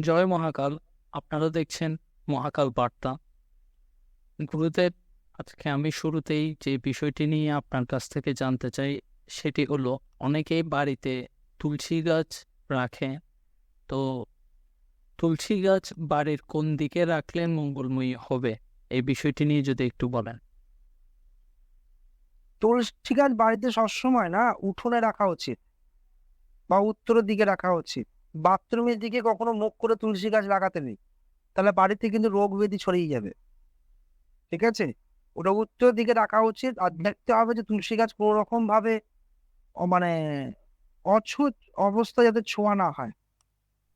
জয় মহাকাল। আপনারা দেখছেন মহাকাল বার্তা। গুরুদেব, আজকে আমি শুরুতেই যে বিষয়টি নিয়ে আপনার কাছ থেকে জানতে চাই, সেটি হলো, অনেকেই বাড়িতে তুলসী গাছ রাখে। তো তুলসী গাছ বাড়ির কোন দিকে রাখলে মঙ্গলময়ী হবে? এই বিষয়টি নিয়ে যদি একটু বলেন। তুলসী গাছ বাড়িতে সবসময় না, উঠোনে রাখা উচিত বা উত্তরের দিকে রাখা উচিত। বাথরুমের দিকে কখনো মুখ করে তুলসী গাছ লাগাতে নেই। তাহলে বাড়িতে কিন্তু রোগ ব্যাধি ছড়িয়ে যাবে। ঠিক আছে? ওটা উত্তর দিকে রাখা উচিত। আর দেখতে হবে যে তুলসী গাছ কোনো রকম ভাবে মানে অছুত অবস্থা যাতে ছোঁয়া না হয়।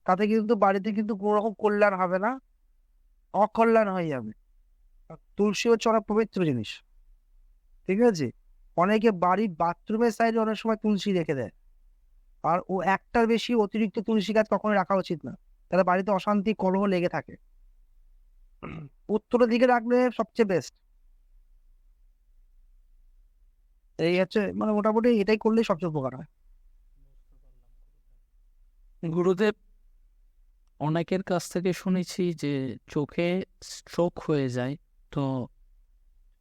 তাতে কিন্তু বাড়িতে কিন্তু কোনো রকম কল্যাণ হবে না, অকল্যাণ হয়ে যাবে। তুলসী হচ্ছে অনেক পবিত্র জিনিস। ঠিক আছে? অনেকে বাড়ির বাথরুমের সাইডে অনেক সময় তুলসী রেখে দেয়। আর ও একটার বেশি অতিরিক্ত তুলসী গাছ কখনো রাখা উচিত না। তাহলে বাড়িতে অশান্তি, কলহ লেগে থাকে। উত্তরের দিকে রাখলে সবচেয়ে বেস্ট এই হচ্ছে মানে মোটামুটি এটাই করলেই সবচেয়ে উপকার হয়। গুরুদেব, অনেকের কাছ থেকে শুনেছি যে চোখে স্ট্রোক হয়ে যায়। তো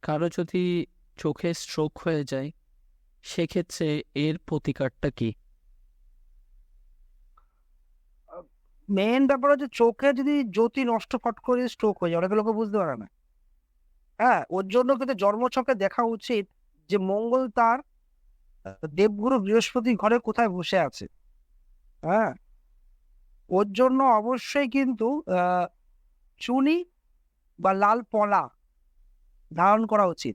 কারও যদি চোখে স্ট্রোক হয়ে যায়, সেক্ষেত্রে এর প্রতিকারটা কি? মেন ব্যাপার হচ্ছে চোখে যদি জ্যোতি নষ্ট ফট করে স্ট্রোক হয়ে যায়, অনেক লোকে বুঝতে পারে না। হ্যাঁ ওর জন্য কিন্তু জন্মছকে দেখা উচিত যে মঙ্গল তার দেবগুরু বৃহস্পতি ঘরে কোথায় বসে আছে। হ্যাঁ ওর জন্য অবশ্যই কিন্তু চুনি বা লাল পলা ধারণ করা উচিত।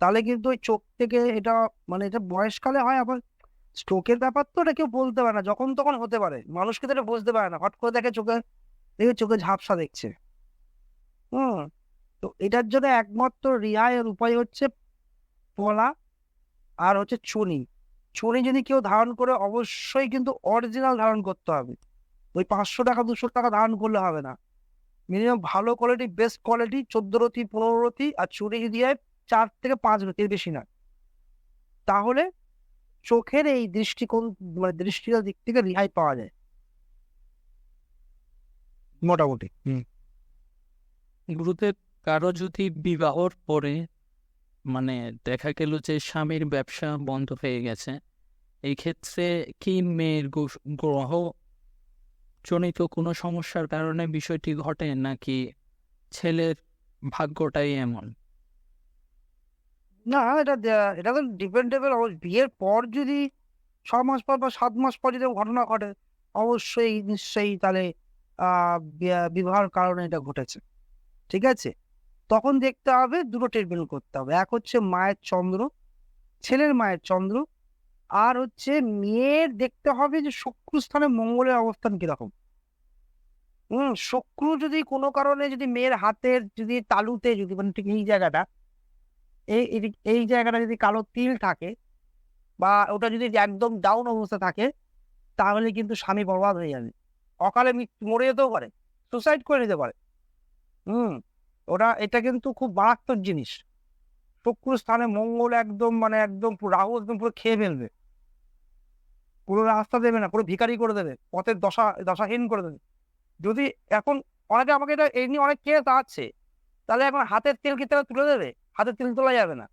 তাহলে কিন্তু ওই চোখ থেকে এটা মানে এটা বয়সকালে হয় আবার স্ট্রোকের ব্যাপার তো এটা কেউ বলতে পারে না, যখন তখন হতে পারে। মানুষকে তো এটা বুঝতে পারে না, হট করে দেখে চোখে দেখে চোখে ঝাপসা দেখছে। হুম, তো এটার জন্য একমাত্র রিহাইয়ের উপায় হচ্ছে পলা আর হচ্ছে চুনি। চুনি যদি কেউ ধারণ করে, অবশ্যই কিন্তু অরিজিনাল ধারণ করতে হবে। ওই পাঁচশো টাকা, দুশো টাকা ধারণ করলে হবে না। মিনিমাম ভালো কোয়ালিটি বেস্ট কোয়ালিটি চোদ্দ রতি পনেরো রতি আর চুনি যদি হয় চার থেকে পাঁচ রতির বেশি না তাহলে চোখের এই দৃষ্টিকোণ মানে দৃষ্টির দিক থেকে রেহাই পাওয়া যায়। মোটামুটি গুরুদেব কারও যদি বিবাহর পরে মানে দেখা গেল যে স্বামীর ব্যবসা বন্ধ হয়ে গেছে এই ক্ষেত্রে কি মেয়ের গ্রহ জনিত কোনো সমস্যার কারণে বিষয়টি ঘটে নাকি ছেলের ভাগ্যটাই এমন? না, এটা এটা তো ডিপেন্ডেবল বিয়ের পর যদি ছ মাস পর বা সাত মাস পর যদি ঘটনা ঘটে, অবশ্যই নিশ্চয়ই তাহলে বিবাহের কারণে এটা ঘটেছে। ঠিক আছে? তখন দেখতে হবে, দুটো ট্রিটমেন্ট করতে হবে। এক হচ্ছে মায়ের চন্দ্র, ছেলের মায়ের চন্দ্র। আর হচ্ছে মেয়ের দেখতে হবে যে শুক্র স্থানে মঙ্গলের অবস্থান কীরকম। হুম, শুক্র যদি কোনো কারণে যদি মেয়ের হাতের যদি তালুতে যদি মানে ঠিক এই জায়গাটা এই, এই- জায়গাটা যদি কালো তিল থাকে বা ওটা যদি একদম ডাউন অবস্থা থাকে, তাহলে কিন্তু স্বামী বরবাদ হয়ে যাবে। অকালে মরে যেতেও পারে সুসাইড করে নিতে পারে। হুম, ওটা, এটা কিন্তু খুব মারাত্মক জিনিস। শুক্র স্থানে মঙ্গল একদম মানে একদম রাহু একদম পুরো খেয়ে ফেলবে। পুরো রাস্তা দেবে না, পুরো ভিখারি করে দেবে, পথের দশা, দশাহীন করে দেবে। যদি এখন অনেকে আমাকে এটা, এই নিয়ে অনেক কেস আছে। তাহলে এখন হাতের তেল কি তারা তুলে দেবে। হাতের তেল তোলা যাবে না।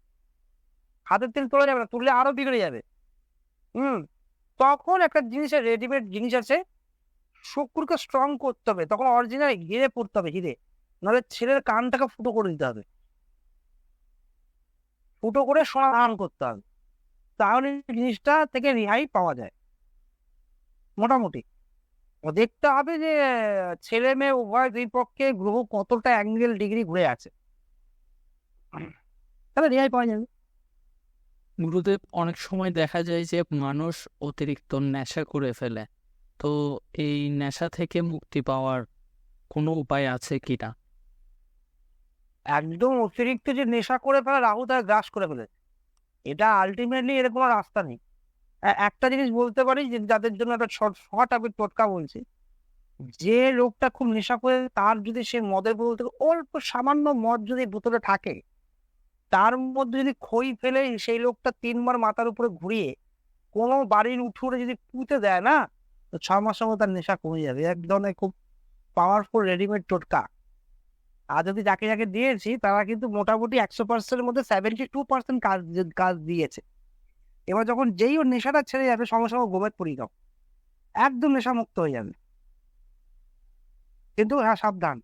হাতের তেল তোলা যাবে না, তুললে আরও বিগড়ে যাবে। হুম? তখন একটা জিনিসের রেডিমেড জিনিস আছে। শুক্রকে স্ট্রং করতে হবে, তখন অরিজিনাল হিরে পড়তে হবে হিরে। নাহলে ছেলের কানটাকে ফুটো করে দিতে হবে। ফুটো করে সোনা ধারণ করতে হবে। তাহলে জিনিসটা থেকে রেহাই পাওয়া যায়। মোটামুটি। দেখতে হবে যে ছেলে মেয়ে উভয় দুই পক্ষে গ্রহ কতটা অ্যাঙ্গেল ডিগ্রি ঘুরে আছে। তাহলে রেহাই পাওয়া যাবে গুরুদেব অনেক সময় দেখা যায় যে মানুষ অতিরিক্ত নেশা করে ফেলে। তো এই নেশা থেকে মুক্তি পাওয়ার কোনো উপায় আছে কিনা একদম অতিরিক্ত যে নেশা করে ফেলে রাহু তার গ্রাস করে ফেলে। এটা আলটিমেটলি এর কোনো রাস্তা নেই। একটা জিনিস বলতে পারি যে যাদের জন্য একটা শর্ট আমি টোটকা বলছি যে লোকটা খুব নেশা করে তার যদি সে মদের বোতল থেকে অল্প সামান্য মদ যদি বোতলে থাকে তার মধ্যে যদি খই ফেলে সেই লোকটা তিনবার মাথার উপরে ঘুরিয়ে কোনো বাড়ির উঠোনে যদি পুঁতে দেয় না, তো ছ মাসের মধ্যে তার নেশা কমে যাবে। এক ধরনের খুব পাওয়ারফুল রেডিমেড টোটকা। আর যদি যাকে যাকে দিয়েছি, তারা কিন্তু মোটামুটি একশো পার্সেন্টের মধ্যে সেভেন্টি টু পার্সেন্ট কাজ কাজ দিয়েছে। এবার যখন যেই ওর নেশাটা ছেড়ে যাবে সঙ্গে সঙ্গে গোবেদ পরিয়ে দাও একদম নেশা মুক্ত হয়ে যাবে। কিন্তু হ্যাঁ সাবধান।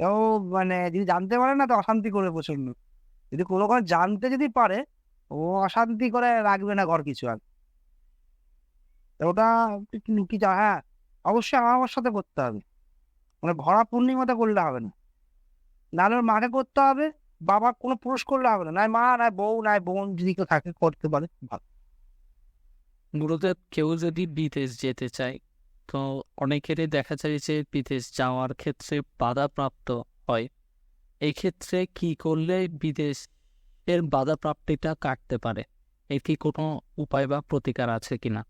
ও মানে যদি জানতে পারে না, তো অশান্তি করবে প্রচণ্ড যদি কোনো কোনো জানতে যদি পারে, ও অশান্তি করে রাখবে না ঘর কিছু আর। ওটা কি হ্যাঁ অবশ্যই আমার সাথে করতে হবে। মানে ভরা পূর্ণিমাতে করলে হবে না। নাহলে ওর মাকে করতে হবে, বাবা কোনো পুরুষ করলে হবে না। মা নাই বউ নাই বোন যদি কেউ থাকে, করতে পারে, ভালো। মূলত কেউ যদি বিদেশ যেতে চায়, তো অনেকেরই দেখা যায় যে বিদেশ যাওয়ার ক্ষেত্রে বাধাপ্রাপ্ত হয়। এই ক্ষেত্রে কি করলে বিদেশ এর বাধা প্রাপ্তিটা কাটতে পারে? এর কি কোনো উপায় বা প্রতিকার আছে কিনা?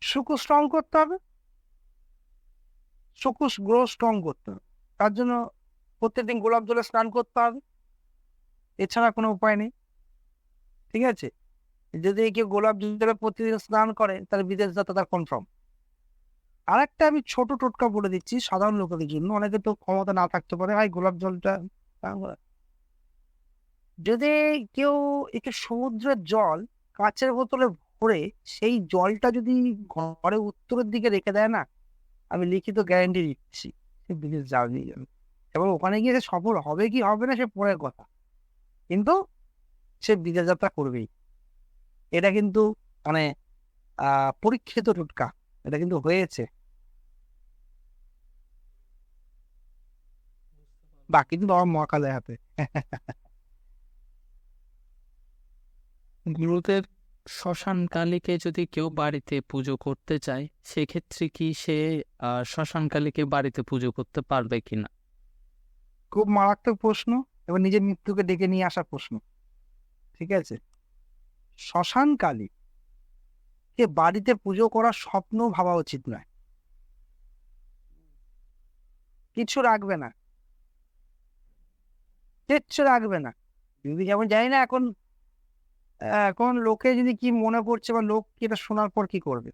শুকু স্ট্রং করতে হবে। শুকু গ্রো স্ট্রং করতে হবে। তার জন্য প্রত্যেকদিন গোলাপ জলে স্নান করতে হবে। এছাড়া কোনো উপায় নেই। ঠিক আছে? যদি কেউ গোলাপ জলে প্রতিদিন স্নান করে, তাহলে বিদেশ যাত্রা তার কনফার্ম আর একটা আমি ছোট টোটকা বলে দিচ্ছি সাধারণ লোকেদের জন্য। অনেকে তো ক্ষমতা না থাকতে পারে। ভাই, গোলাপ জলটা যদি কেউ একটু সমুদ্রের জল কাঁচের বোতলে ভরে সেই জলটা যদি ঘরে উত্তরের দিকে রেখে দেয় না, আমি লিখিত গ্যারান্টি দিচ্ছি বিদেশ যাবে যাবে। এবার ওখানে গিয়ে সে সফল হবে কি হবে না সে পরের কথা। কিন্তু সে বিদেশ যাত্রা করবেই। এটা কিন্তু মানে পরীক্ষিত টোটকা। এটা কিন্তু হয়েছে। বাকি কিন্তু আমার মহাকালের হাতে। গুরুদেব শ্মশান কালীকে যদি কেউ বাড়িতে পুজো করতে চায় সেক্ষেত্রে কি সে শ্মশান কালীকে বাড়িতে পুজো করতে পারবে কিনা? খুব মারাত্মক প্রশ্ন এবং নিজের মৃত্যুকে ডেকে নিয়ে আসার প্রশ্ন। ঠিক আছে? শ্মশান কালী কে বাড়িতে পুজো করার স্বপ্ন ভাবা উচিত নয়। কিছু রাখবে না। কিচ্ছু রাখবে না। যদি যেমন জানি না এখন এখন লোকে যদি কি মনে করছে বা লোক এটা শোনার পর কি করবে?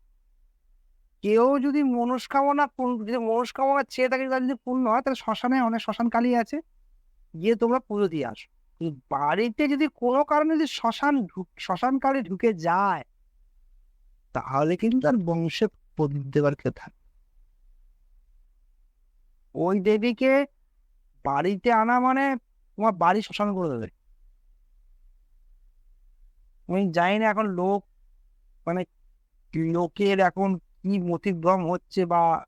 কেউ যদি মনস্কামনা যদি মনস্কামনা চেয়ে থাকে যদি পূর্ণ হয়, তাহলে শ্মশানে অনেক শ্মশান কালী আছে, গিয়ে তোমরা পুজো দিয়ে আসো। বাড়িতে যদি কোনো কারণে যদি শ্মশান ঢুক, শ্মশান কালী ঢুকে যায় তাহলে কিন্তু তার বংশে দেবার কেউ থাকে ওই দেবীকে বাড়িতে আনা মানে তোমার বাড়ি শ্মশান করে দেবে। আমি জানি না এখন লোক মানে লোকের এখন কি মতিভ্রম হচ্ছে বা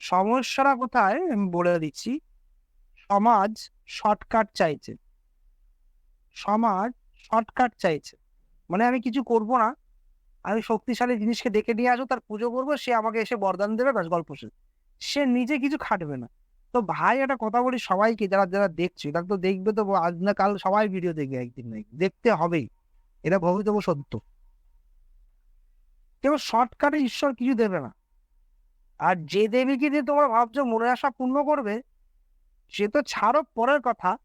সমস্যাটা কোথায় আমি বলে দিচ্ছি। সমাজ শর্টকাট চাইছে। সমাজ শর্টকাট চাইছে। মানে আমি কিছু করব না। আমি শক্তিশালী জিনিসকে ডেকে নিয়ে আসব, তার পুজো করব, সে আমাকে এসে বরদান দেবে, ব্যাস, গল্প শেষ। সে নিজে কিছু খাটবে না। তো ভাই, একটা কথা বলি সবাইকে, যারা যারা দেখছে তারা তো দেখবে তো, আজ না কাল সবাই ভিডিও দেখবে একদিন না। দেখতে হবেই। এটা ভবিতব্য সত্য। কেউ শর্টকাটে ঈশ্বর কিছু দেবে না। আর যে দেবীকে দিয়ে তোমরা ভাবছ মনে আশা পূর্ণ করবে, সে তো ছাড়ো পরের কথা।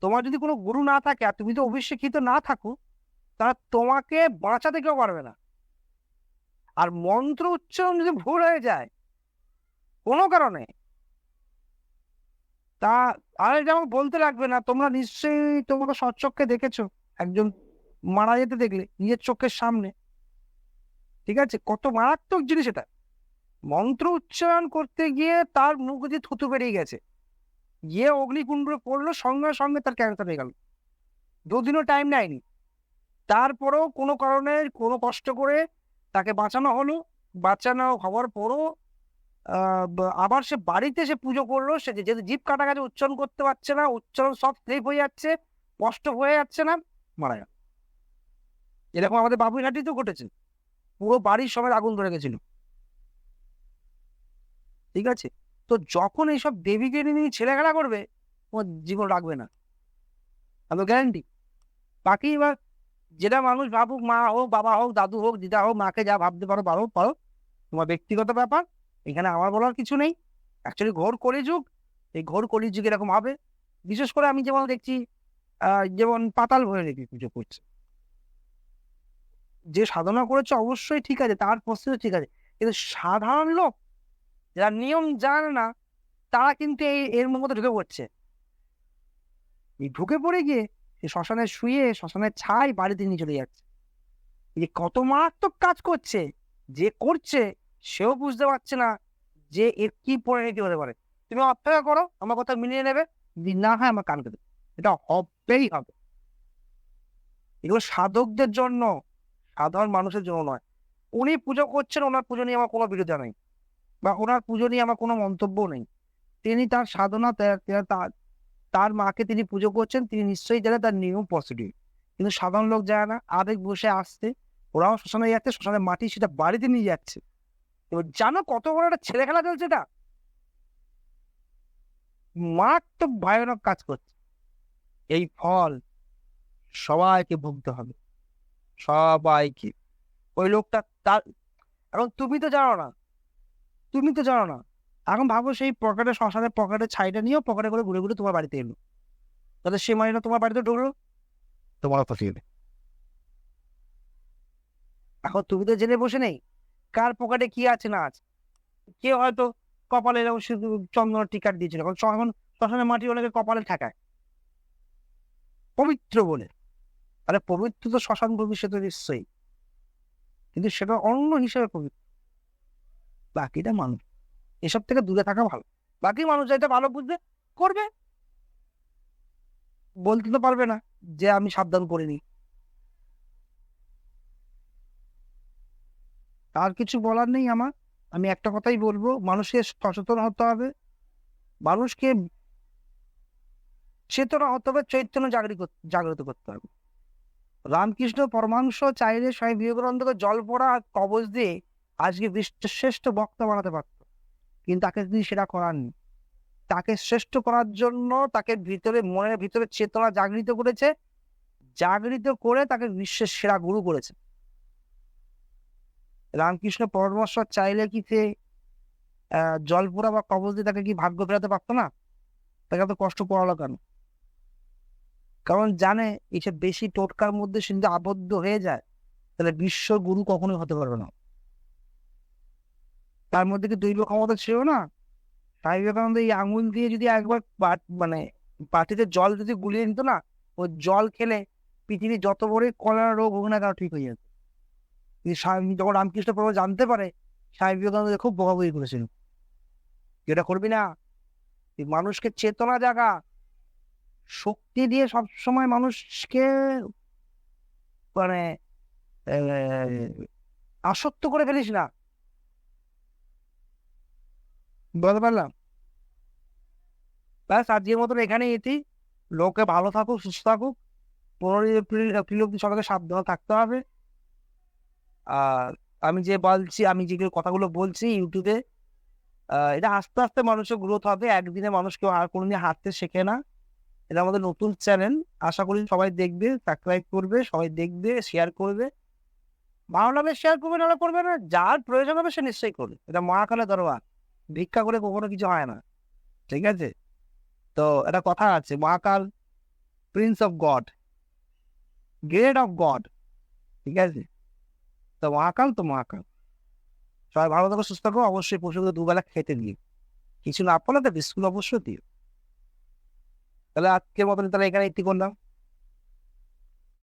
তোমার যদি কোনো গুরু না থাকে, আর তুমি তো অভিষেকিত না থাকো তারা তোমাকে বাঁচাতে কেউ পারবে না। আর মন্ত্র উচ্চারণ যদি ভুল হয়ে যায়, কোনো কারণে, তা আর যেমন বলতে লাগবে না, তোমরা নিশ্চয়ই তোমাকে সচক্ষে দেখেছ, একজন মারা যেতে দেখলে নিজের চোখের সামনে। ঠিক আছে? কত মারাত্মক জিনিস এটা। মন্ত্র উচ্চারণ করতে গিয়ে তার মুখ দিয়ে থুতু বেরিয়ে গেছে। গিয়ে অগ্নিকুণ্ডে পড়ল, সঙ্গে সঙ্গে তার ক্যান্সার হয়ে গেল। দুদিনও টাইম নেয়নি। তারপরেও কোনো কারণে, কোনো কষ্ট করে তাকে বাঁচানো হলো। বাঁচানো হওয়ার পরও আবার সে বাড়িতে সে পুজো করল। সে যেহেতু জীব কাটা গেছে উচ্চারণ করতে পারছে না, উচ্চারণ সব স্লিপ হয়ে যাচ্ছে কষ্ট হয়ে যাচ্ছে না, মারা গেল। এরকম আমাদের বাবুইহাটিতেও ঘটেছে। পুরো বাড়ির সময় আগুন ধরে গেছিল। ঠিক আছে? তো যখন এইসব দেবীকে নিয়ে ছেলেখেলা করবে, তোমার জীবন রাখবে না। আমি গ্যারান্টি বাকি এবার যেটা মানুষ ভাবুক, মা হোক, বাবা হোক, দাদু হোক, দিদা হোক, মাকে যা ভাবতে পারো পারো পারো। তোমার ব্যক্তিগত ব্যাপার, এখানে আমার বলার কিছু নেই। অ্যাকচুয়ালি ঘোর কলিযুগ এই ঘোর কলিযুগ এরকম হবে। বিশেষ করে আমি যেমন দেখছি যেমন পাতাল ভৈরবী পুজো করছে। যে সাধনা করেছে অবশ্যই ঠিক আছে, তার প্রস্তুতি ঠিক আছে। কিন্তু সাধারণ লোক, যারা নিয়ম জানে না, তারা কিন্তু এই, এর মধ্যে ঢুকে পড়ছে। এই ঢুকে পড়ে গিয়ে সে শ্মশানে শুয়ে শ্মশানের ছাই বাড়িতে নিয়ে চলে যাচ্ছে। যে কত মারাত্মক কাজ করছে, যে করছে সেও বুঝতে পারছে না যে এর কি পরিণতি হতে পারে। তুমি অপেক্ষা করো, আমার কথা মিলিয়ে নেবে না হয় আমার কানকে দেবে। এটা হবেই হবে। এগুলো সাধকদের জন্য, সাধারণ মানুষের জন্য নয়। উনি পুজো করছেন, ওনার পুজো নিয়ে আমার কোনো বিরোধিতা নেই। বা ওনার পুজো নিয়ে আমার কোনো মন্তব্য নেই। তিনি তার সাধনা তার মাকে তিনি পুজো করছেন, তিনি নিশ্চয়ই জানে তার নিয়ম পজিটিভ কিন্তু সাধারণ লোক যায় না, আবেগ বসে আসছে, ওরাও শ্মশানে যাচ্ছে, শ্মশানের মাটি সেটা বাড়িতে নিয়ে যাচ্ছে। এবার জানো কত বড় একটা ছেলে খেলা চলছে এটা? মারাত্মক ভয়ানক কাজ করছে। এই ফল সবাইকে ভুগতে হবে। সবাইকে। ওই লোকটা তার, এখন তুমি তো জানো না, তুমি তো জানো না এখন ভাবো সেই পকেটে শ্মশানের পকেটে ছাইটা নিয়েও পকেটে করে ঘুরে ঘুরে তোমার বাড়িতে এলো। তাহলে সে মাইনা তোমার বাড়িতে ঢুকলো? তোমার ফাঁসিয়ে এখন তুমি তো জেনে বসে নেই। কার পকেটে কি আছে না আছে? কে হয়তো কপালে এরকম শুধু চন্দনের টিকার দিয়েছিল। এখন শ্মশানের মাটি অনেকে কপালে ঠেকায়। পবিত্র বলে। আরে পবিত্র তো শ্মশান ভবিষ্যতে নিশ্চয়ই। কিন্তু সেটা অন্য হিসেবে পবিত্র। বাকিটা মানুষ। এসব থেকে দূরে থাকা ভালো। বাকি মানুষ যেটা ভালো বুঝবে, করবে। বলতে তো পারবে না যে আমি সাবধান করিনি আর কিছু বলার নেই আমার। আমি একটা কথাই বলব, মানুষকে সচেতন হতে হবে। মানুষকে চেতনা হতে হবে, চৈতন্য জাগরিত জাগ্রত করতে হবে। রামকৃষ্ণ পরমাংশ চাইলে স্বামী বিবেকানন্দকে জল পড়া কবচ দিয়ে আজকে বিশ্বের শ্রেষ্ঠ বক্তা বানাতে পারত। কিন্তু তাকে তিনি সেটা করাননি। তাকে শ্রেষ্ঠ করার জন্য তাকে ভিতরে মনের ভিতরে চেতনা জাগৃত করেছে জাগৃত করে তাকে বিশ্বের সেরা গুরু করেছে। রামকৃষ্ণ পরমেশ্বর চাইলে কি সে আহ, জল পোড়া বা কবল দিয়ে তাকে কি ভাগ্য ফেরাতে পারতো না? তাকে এত কষ্ট পড়ালো কেন? কারণ জানে এইসব বেশি টোটকার মধ্যে সে আবদ্ধ হয়ে যায় তাহলে বিশ্ব গুরু কখনোই হতে পারবে না। তার মধ্যে কি দৈব ক্ষমতা ছিল না? স্বামী বিবেকানন্দ এই আঙুল দিয়ে যদি একবার মানে পাটিতে জল যদি গুলিয়ে নিত না, ওই জল খেলে পৃথিবীর যত বড়ই কলেরা রোগ হোক না কেন ঠিক হয়ে যেত। স্বামী যখন রামকৃষ্ণ প্রভু জানতে পারে, স্বামী বিবেকানন্দ খুব বকাবকি করেছিল। যেটা করবি না। মানুষকে চেতনা জাগা। শক্তি দিয়ে সব সময় মানুষকে মানে আসক্ত করে ফেলিস না। বলতে পারলাম? ব্যাস, আজকের মতন এখানে এটি। লোকে ভালো থাকুক, সুস্থ থাকুক। পনেরোই এপ্রিল এপ্রিল অব্দি সবাইকে সাবধান থাকতে হবে। আর আমি যে বলছি, আমি যে কথাগুলো বলছি ইউটিউবে এটা আস্তে আস্তে মানুষের গ্রোথ হবে। একদিনে মানুষ কেউ আর কোনোদিন হাঁটতে শেখে না। এটা আমাদের নতুন চ্যানেল আশা করি সবাই দেখবে সাবস্ক্রাইব করবে, সবাই দেখবে শেয়ার করবে। ভালো লাগলে শেয়ার করবে নাহলে করবে না। যার প্রয়োজন হবে সে নিশ্চয়ই করবে। এটা মহাকালের দরবার। ভিক্ষা করে কখনো কিছু হয় না। ঠিক আছে? তো একটা কথা আছে, Mahakal prince of god great of god ঠিক আছে? তো মহাকাল তো মহাকাল। সবাই ভালো থাকো, সুস্থ থাকো, অবশ্যই পশুকে দুবেলা খেতে দিও। কিছু না পারলে তো বিস্কুট অবশ্যই দিও। তাহলে আজকের মতন তাহলে এখানে ইতি করলাম।